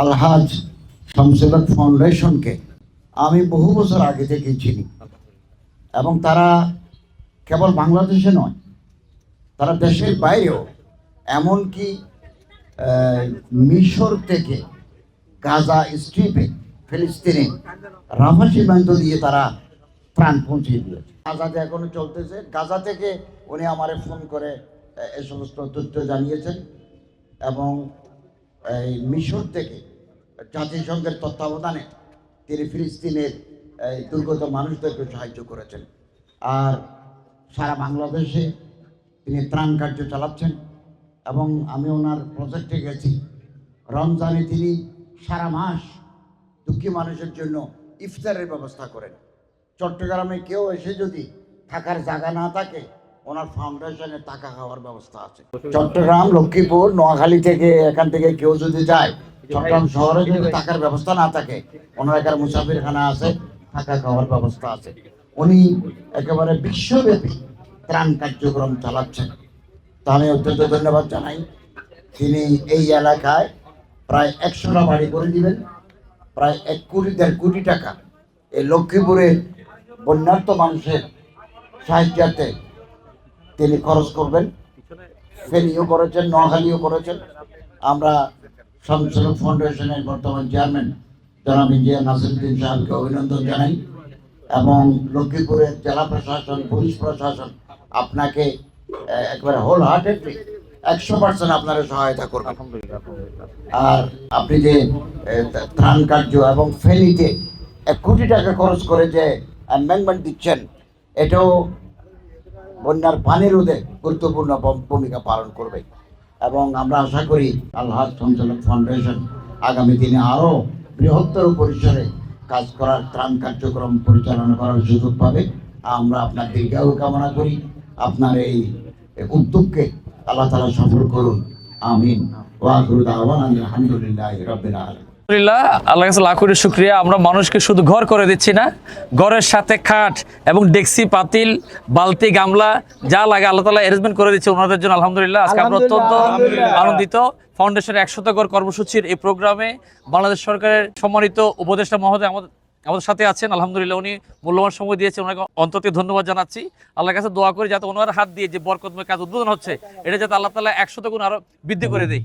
আলহাজ শামসুল্লাহ ফাউন্ডেশনকে আমি বহু বছর আগে থেকে চিনি। এবং তারা কেবল বাংলাদেশে নয়, তারা দেশের বাইরেও এমনকি মিশর থেকে গাজা স্ট্রিপে ফিলিস্তিনে রাফা সীমান্ত দিয়ে তারা প্রাণ পৌঁছে দিয়েছে। গাজাতে এখনও চলতেছে। গাজা থেকে উনি আমারে ফোন করে এ সমস্ত তথ্য জানিয়েছেন এবং এই মিশর থেকে জাতিসংঘের তত্ত্বাবধানে তিনি ফিলিস্তিনের দুর্গত মানুষদেরকে সাহায্য করেছেন। আর সারা বাংলাদেশে তিনি ত্রাণ কার্য চালাচ্ছেন এবং আমি ওনার প্রজেক্টে গেছি। রমজানে তিনি সারা মাস দুঃখী মানুষের জন্য ইফতারের ব্যবস্থা করেন। চট্টগ্রামে কেউ এসে যদি থাকার জায়গা না থাকে ওনার ফাউন্ডেশনে টাকা খাওয়ার ব্যবস্থা আছে। চট্টগ্রাম, লক্ষ্মীপুর, নোয়াখালী থেকে এখান থেকে কেউ যদি যায়, চট্টগ্রাম শহরে যদি থাকার ব্যবস্থা না থাকে, ওনার এখানে মুসাফিরখানা আছে থাকা খাওয়ার ব্যবস্থা আছে। উনি একেবারে বিশ্বব্যাপী ত্রাণ কার্যক্রম চালাচ্ছেন। তা আমি অত্যন্ত ধন্যবাদ জানাই। তিনি এই এলাকায় প্রায় একশোটা বাড়ি করে দিবেন, প্রায় এক কোটি, দেড় কোটি টাকা। এই লক্ষ্মীপুরের বন্যার্থ মানুষের সাহায্যার্থে তিনি খরচ করবেন। ফেনীও করেছেন, নোয়াখালীও করেছেন। আমরা শামসুল ফাউন্ডেশনের বর্তমান চেয়ারম্যান জনাব ইন্ডিয়া নাসিরুদ্দিন সাহেবকে অভিনন্দন জানাই এবং লক্ষ্মীপুরের জেলা প্রশাসন, পুলিশ প্রশাসন আপনাকে একবারে হোল হার্টেডলি একশো পার্সেন্ট আপনারা সহায়তা করবেন। আর আপনি যে ত্রাণ কার্য এবং ফেনীতে এক কোটি টাকা খরচ করে যে অ্যামেন্ডমেন্ট দিচ্ছেন, এটাও বন্যার পানি রোধে গুরুত্বপূর্ণ ভূমিকা পালন করবে। এবং আমরা আশা করি আল্লাহ সঞ্চালক ফাউন্ডেশন আগামী দিনে আরও বৃহত্তর পরিসরে কাজ করার ত্রাণ কার্যক্রম পরিচালনা করার সুযোগ পাবে। আমরা আপনার দীর্ঘায়ু কামনা করি। আপনার এই উদ্যোগকে আল্লাহ তালা সফল করুন। আমিন। আওয়ান আলহামদুলিল্লাহ রবিল আলম আলহামদুলিল্লাহ আল্লাহ কাছে লাখ কোটি শুক্রিয়া। আমরা মানুষকে শুধু ঘর করে দিচ্ছি না ঘরের সাথে খাট এবং ডেক্সি পাতিল বালতি গামলা যা লাগে আল্লাহ তালা অ্যারেঞ্জমেন্ট করে দিচ্ছে ওনাদের জন্য। আলহামদুলিল্লাহ আজকে আমরা অত্যন্ত আনন্দিত। ফাউন্ডেশনের একশত ঘর কর্মসূচির এই প্রোগ্রামে বাংলাদেশ সরকারের সম্মানিত উপদেষ্টা মহোদয় আমাদের আমাদের সাথে আছেন। আলহামদুলিল্লাহ উনি মূল্যবান সময় দিয়েছেন ওনাকে অন্তত ধন্যবাদ জানাচ্ছি। আল্লাহর কাছে দোয়া করি যাতে ওনার হাত দিয়ে যে বরকতময় কাজ উদ্বোধন হচ্ছে এটা যাতে আল্লাহ তালা একশত গুণ আরও বৃদ্ধি করে দেয়।